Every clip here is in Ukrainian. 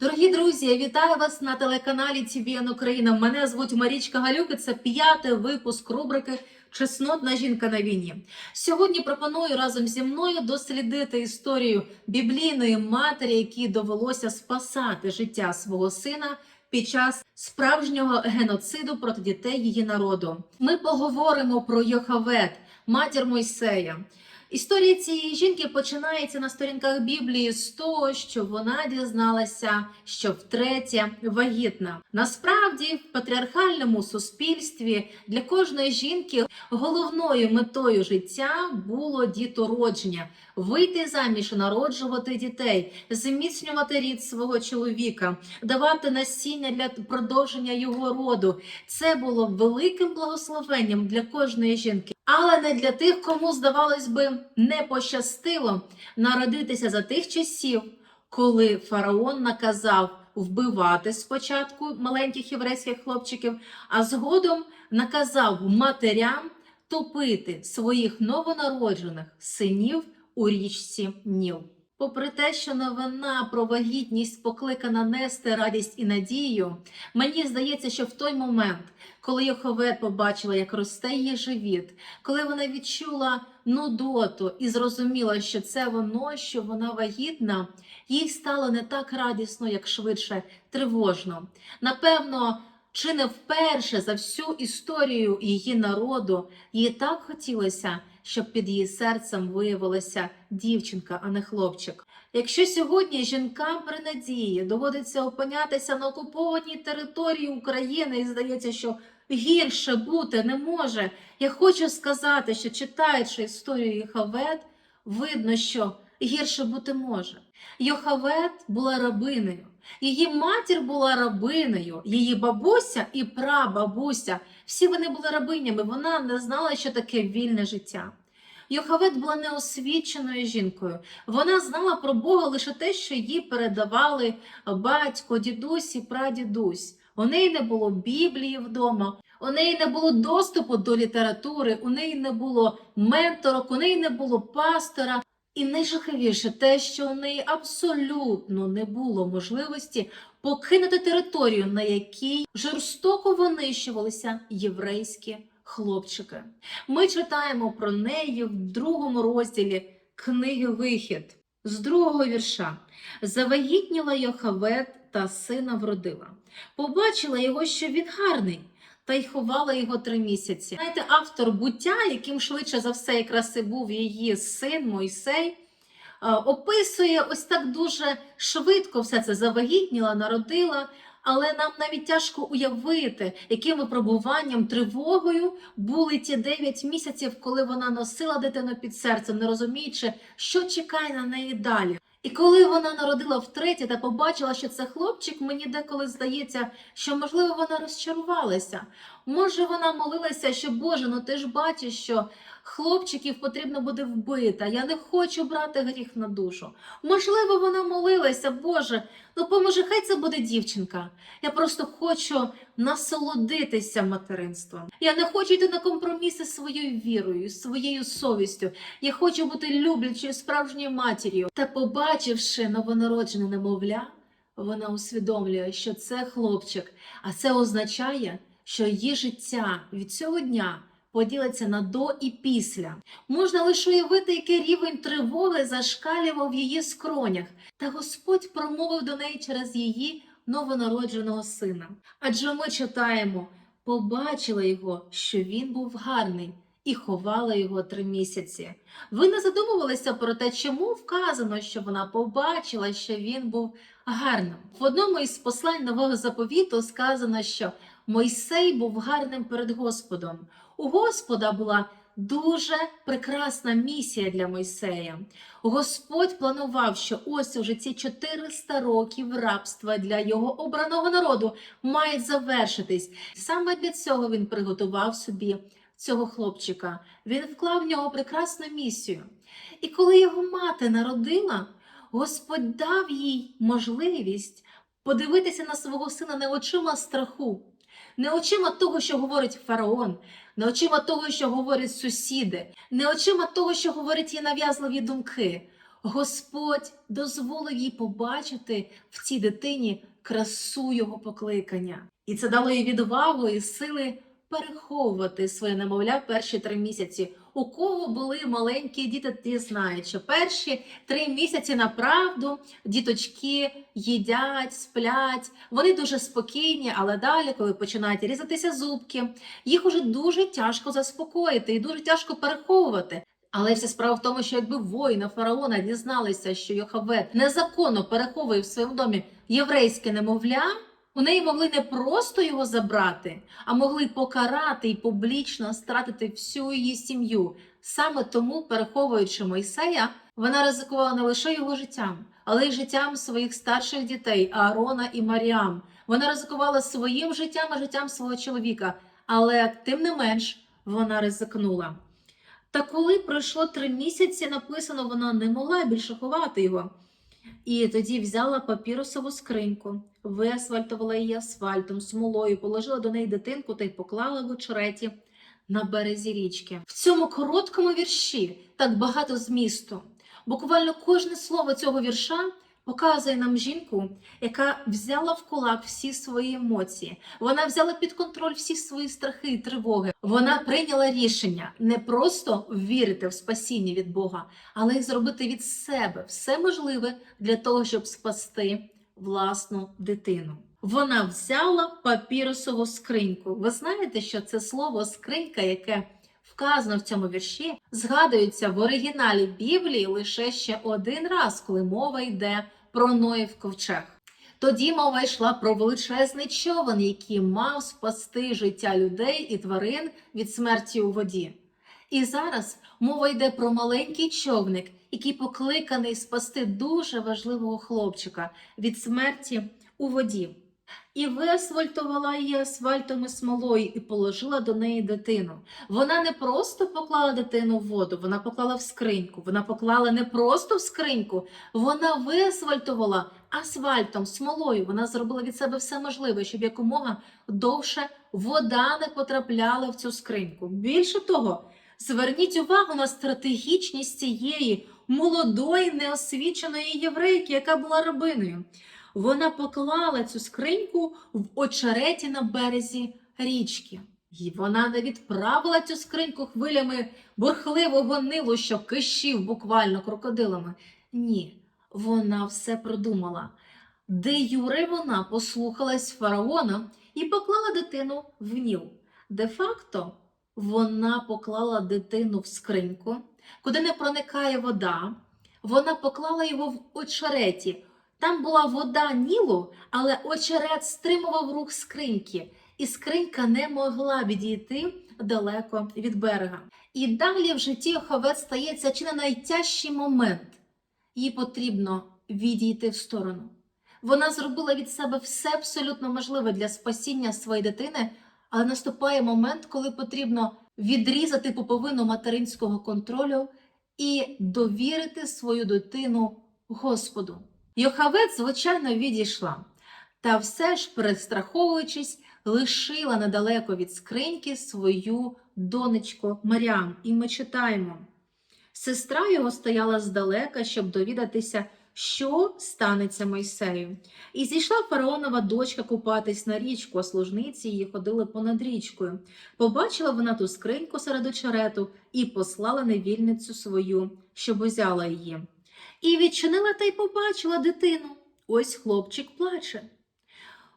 Дорогі друзі, я вітаю вас на телеканалі TVN Україна. Мене звуть Марічка Галюк. і Це п'ятий випуск рубрики Чеснотна жінка на війні. Сьогодні пропоную разом зі мною дослідити історію біблійної матері, якій довелося спасати життя свого сина під час справжнього геноциду проти дітей її народу. Ми поговоримо про Йохавет, матір Мойсея. Історія цієї жінки починається на сторінках Біблії з того, що вона дізналася, що втретє вагітна. Насправді, в патріархальному суспільстві для кожної жінки головною метою життя було дітородження, вийти заміж, народжувати дітей, зміцнювати рід свого чоловіка, давати насіння для продовження його роду. Це було великим благословенням для кожної жінки. Але не для тих, кому, здавалось би, не пощастило народитися за тих часів, коли фараон наказав вбивати спочатку маленьких єврейських хлопчиків, а згодом наказав матерям топити своїх новонароджених синів у річці Ніл. Попри те, що новина про вагітність покликана нести радість і надію, мені здається, що в той момент, коли Йоховет побачила, як росте її живіт, коли вона відчула нудоту і зрозуміла, що це воно, що вона вагітна, їй стало не так радісно, як швидше тривожно. Напевно, чи не вперше за всю історію її народу їй так хотілося, щоб під її серцем виявилася дівчинка, а не хлопчик. Якщо сьогодні жінкам при надії доводиться опинятися на окупованій території України і здається, що гірше бути не може, я хочу сказати, що читаючи історію Єхавет, видно, що гірше бути може. Йохавет була рабинею. Її матір була рабинею, її бабуся і прабабуся. Всі вони були рабинями. Вона не знала, що таке вільне життя. Йохавет була неосвіченою жінкою. Вона знала про Бога лише те, що їй передавали батько, дідусь і прадідусь. У неї не було Біблії вдома, у неї не було доступу до літератури, у неї не було менторок, у неї не було пастора. І найжахливіше те, що у неї абсолютно не було можливості покинути територію, на якій жорстоко винищувалися єврейські хлопчики. Ми читаємо про неї в другому розділі книги Вихід з другого вірша. Завагітніла Йохавет та сина вродила. Побачила його, що він гарний. Та й ховала його три місяці. Знаєте, автор буття, яким швидше за все якраз і був її син Мойсей, е, описує ось так дуже швидко все це завагітніла, народила, але нам навіть тяжко уявити, яким випробуванням, тривогою були ті 9 місяців, коли вона носила дитину під серцем, не розуміючи, що чекає на неї далі. І коли вона народила втретє та побачила, що це хлопчик, мені деколи здається, що можливо вона розчарувалася. Може, вона молилася, що Боже, ну ти ж бачиш, що хлопчиків потрібно буде вбити. Я не хочу брати гріх на душу. Можливо, вона молилася, Боже, ну поможи, хай це буде дівчинка. Я просто хочу насолодитися материнством. Я не хочу йти на компроміси своєю вірою, своєю совістю. Я хочу бути люблячою справжньою матір'ю. Та побачивши новонароджене немовля, вона усвідомлює, що це хлопчик, а це означає, що її життя від цього дня поділиться на до і після. Можна лише уявити, який рівень тривоги зашкалював в її скронях, та Господь промовив до неї через її новонародженого сина. Адже ми читаємо, побачила його, що він був гарний. І ховала його три місяці. Ви не задумувалися про те, чому вказано, що вона побачила, що він був гарним. В одному із послань нового заповіту сказано, що Мойсей був гарним перед Господом. У Господа була дуже прекрасна місія для Мойсея. Господь планував, що ось уже ці 400 років рабства для його обраного народу мають завершитись. Саме для цього він приготував собі цього хлопчика. Він вклав в нього прекрасну місію. І коли його мати народила, Господь дав їй можливість подивитися на свого сина не очима страху, не очима того, що говорить фараон, не очима того, що говорять сусіди, не очима того, що говорять її нав'язливі думки. Господь дозволив їй побачити в цій дитині красу його покликання. І це дало їй відвагу і сили переховувати своє немовля перші три місяці. У кого були маленькі діти, ті знають, що перші три місяці направду діточки їдять, сплять, вони дуже спокійні, але далі, коли починають різатися зубки, їх уже дуже тяжко заспокоїти і дуже тяжко переховувати. Але вся справа в тому, що якби воїни фараона дізналися, що Йохавет незаконно переховує в своєму домі єврейське немовля, у неї могли не просто його забрати, а могли покарати і публічно стратити всю її сім'ю. Саме тому, переховуючи Мойсея, вона ризикувала не лише його життям, але й життям своїх старших дітей Аарона і Маріам. Вона ризикувала своїм життям і життям свого чоловіка, але тим не менш вона ризикнула. Та коли пройшло три місяці, написано, вона не могла більше ховати його. І тоді взяла папірусову скриньку, виасфальтувала її асфальтом, смолою, положила до неї дитинку та й поклала в очереті на березі річки. В цьому короткому вірші так багато змісту. Буквально кожне слово цього вірша показує нам жінку, яка взяла в кулак всі свої емоції. Вона взяла під контроль всі свої страхи і тривоги. Вона прийняла рішення не просто вірити в спасіння від Бога, але й зробити від себе все можливе для того, щоб спасти власну дитину. Вона взяла папірусову скриньку. Ви знаєте, що це слово скринька, яке вказано в цьому вірші, згадується в оригіналі Біблії лише ще один раз, коли мова йде про Ноїв ковчег. Тоді мова йшла про величезний човен, який мав спасти життя людей і тварин від смерті у воді. І зараз мова йде про маленький човник, який покликаний спасти дуже важливого хлопчика від смерті у воді. І виасфальтувала її асфальтом і смолою і положила до неї дитину. Вона не просто поклала дитину в воду, вона поклала в скриньку. Вона поклала не просто в скриньку, вона виасфальтувала асфальтом, смолою. Вона зробила від себе все можливе, щоб якомога довше вода не потрапляла в цю скриньку. Більше того, зверніть увагу на стратегічність цієї молодої неосвіченої єврейки, яка була рабиною. Вона поклала цю скриньку в очереті на березі річки. І вона не відправила цю скриньку хвилями бурхливого нилу, що кишів буквально крокодилами. Ні, вона все продумала. Де Юре вона послухалась фараона і поклала дитину в ніл. Де-факто вона поклала дитину в скриньку, куди не проникає вода. Вона поклала його в очереті. Там була вода Нілу, але очерет стримував рух скриньки, і скринька не могла відійти далеко від берега. І далі в житті Охавет стається чи не найтяжчий момент. Їй потрібно відійти в сторону. Вона зробила від себе все абсолютно можливе для спасіння своєї дитини, але наступає момент, коли потрібно відрізати пуповину материнського контролю і довірити свою дитину Господу. Йохавець, звичайно, відійшла, та все ж, перестраховуючись, лишила недалеко від скриньки свою донечку Маріам. І ми читаємо. Сестра його стояла здалека, щоб довідатися, що станеться Мойсею. І зійшла фараонова дочка купатись на річку, а служниці її ходили понад річкою. Побачила вона ту скриньку серед очерету і послала невільницю свою, щоб узяла її. І відчинила та й побачила дитину. Ось хлопчик плаче.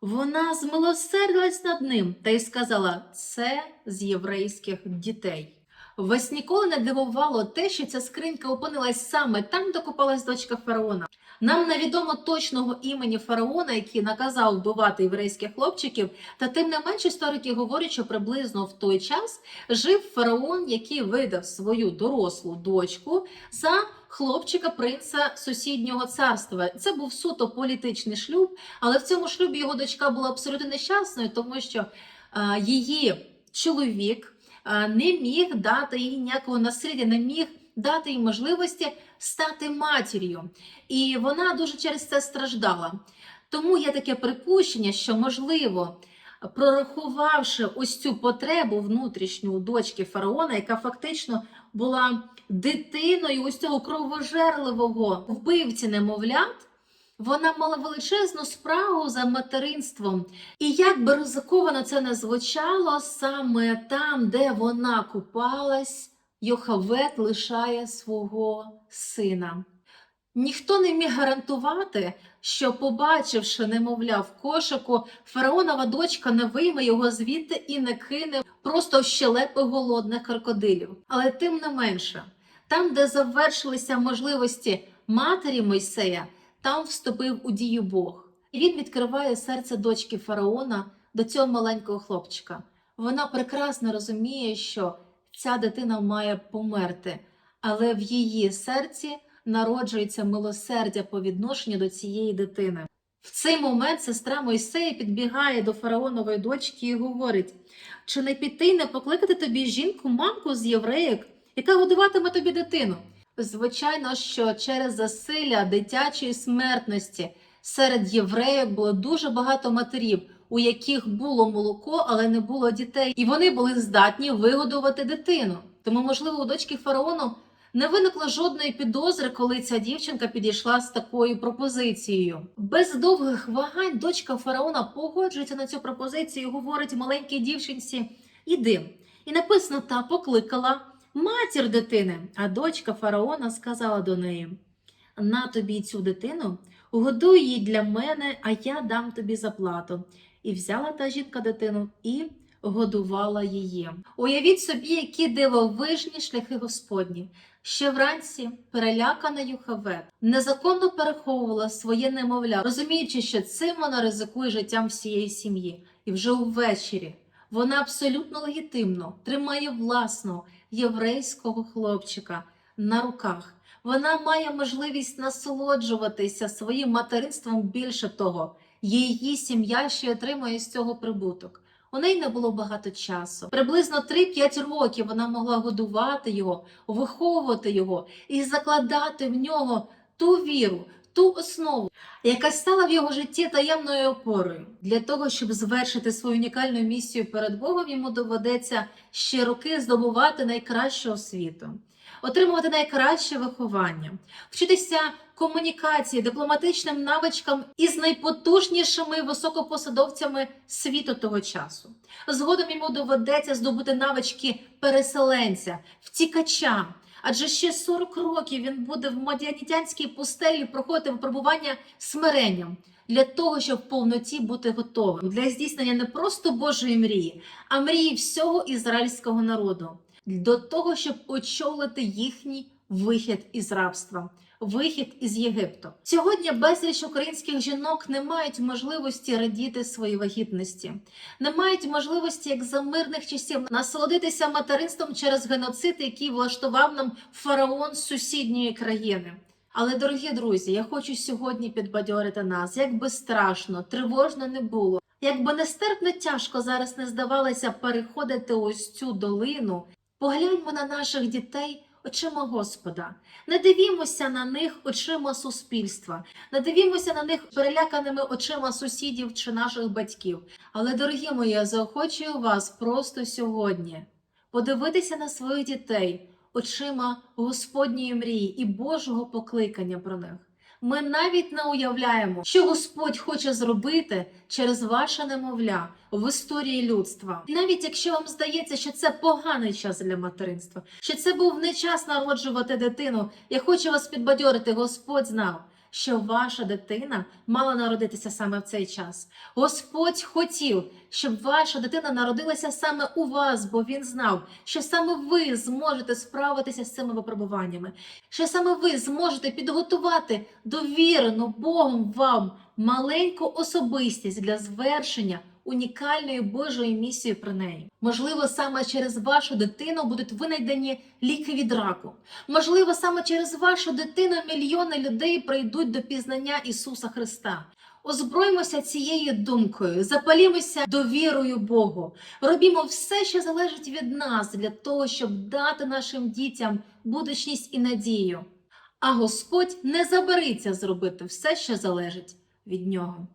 Вона змилосердилась над ним та й сказала: це з єврейських дітей. Вас ніколи не дивувало те, що ця скринька опинилась саме там, де купалась дочка фараона. Нам невідомо точного імені фараона, який наказав вбивати єврейських хлопчиків, та тим не менш історики говорять, що приблизно в той час жив фараон, який видав свою дорослу дочку за хлопчика принца сусіднього царства. Це був суто політичний шлюб, але в цьому шлюбі його дочка була абсолютно нещасною, тому що е, її чоловік не міг дати їй ніякого наслідя, не міг дати їй можливості стати матір'ю. І вона дуже через це страждала. Тому є таке припущення, що можливо. прорахувавши ось цю потребу внутрішню у дочки фараона, яка фактично була дитиною ось цього кровожерливого вбивці немовлят, вона мала величезну справу за материнством. І як би ризиковано це не звучало, саме там, де вона купалась, Йохавет лишає свого сина. Ніхто не міг гарантувати, що, побачивши немовля в кошику, фараонова дочка не вийме його звідти і не кине просто в щелепи голодних крокодилів. Але тим не менше, там, де завершилися можливості матері Мойсея, там вступив у дію Бог. І він відкриває серце дочки фараона до цього маленького хлопчика. Вона прекрасно розуміє, що ця дитина має померти, але в її серці народжується милосердя по відношенню до цієї дитини. В цей момент сестра Мойсея підбігає до фараонової дочки і говорить: чи не піти не покликати тобі жінку, мамку з євреїк, яка годуватиме тобі дитину? Звичайно, що через засилля дитячої смертності серед євреїв було дуже багато матерів, у яких було молоко, але не було дітей, і вони були здатні вигодувати дитину. Тому, можливо, у дочки фараону не виникло жодної підозри, коли ця дівчинка підійшла з такою пропозицією. Без довгих вагань дочка фараона погоджується на цю пропозицію і говорить маленькій дівчинці: Іди. І написано та покликала матір дитини. А дочка фараона сказала до неї: На тобі цю дитину, годуй її для мене, а я дам тобі заплату. І взяла та жінка дитину і годувала її. Уявіть собі, які дивовижні шляхи Господні. Ще вранці перелякана Юхавет незаконно переховувала своє немовля, розуміючи, що цим вона ризикує життям всієї сім'ї. І вже увечері вона абсолютно легітимно тримає власного єврейського хлопчика на руках. Вона має можливість насолоджуватися своїм материнством більше того, її сім'я ще отримує з цього прибуток. У неї не було багато часу. Приблизно 3-5 років вона могла годувати його, виховувати його і закладати в нього ту віру, ту основу, яка стала в його житті таємною опорою. Для того, щоб звершити свою унікальну місію перед Богом, йому доведеться ще роки здобувати найкращу освіту, отримувати найкраще виховання, вчитися комунікації, дипломатичним навичкам із найпотужнішими високопосадовцями світу того часу. Згодом йому доведеться здобути навички переселенця, втікача. Адже ще 40 років він буде в мадіанітянській пустелі проходити випробування смиренням для того, щоб в повноті бути готовим для здійснення не просто Божої мрії, а мрії всього ізраїльського народу, до того, щоб очолити їхній вихід із рабства. Вихід із Єгипту сьогодні безліч українських жінок не мають можливості радіти своїй вагітності, не мають можливості, як за мирних часів, насолодитися материнством через геноцид, який влаштував нам фараон сусідньої країни. Але, дорогі друзі, я хочу сьогодні підбадьорити нас, як би страшно, тривожно не було, як би нестерпно тяжко зараз не здавалося переходити ось цю долину. Погляньмо на наших дітей очима Господа, не дивімося на них очима суспільства, не дивімося на них переляканими очима сусідів чи наших батьків. Але, дорогі мої, я заохочую вас просто сьогодні подивитися на своїх дітей очима Господньої мрії і Божого покликання про них. Ми навіть не уявляємо, що Господь хоче зробити через ваше немовля в історії людства. Навіть якщо вам здається, що це поганий час для материнства, що це був не час народжувати дитину, я хочу вас підбадьорити. Господь знав, що ваша дитина мала народитися саме в цей час. Господь хотів, щоб ваша дитина народилася саме у вас, бо він знав, що саме ви зможете справитися з цими випробуваннями, що саме ви зможете підготувати довірену Богом вам маленьку особистість для звершення унікальної Божої місії про неї. Можливо, саме через вашу дитину будуть винайдені ліки від раку. Можливо, саме через вашу дитину мільйони людей прийдуть до пізнання Ісуса Христа. Озброїмося цією думкою, запалімося довірою Богу, робімо все, що залежить від нас, для того, щоб дати нашим дітям будучність і надію. А Господь не забериться зробити все, що залежить від нього.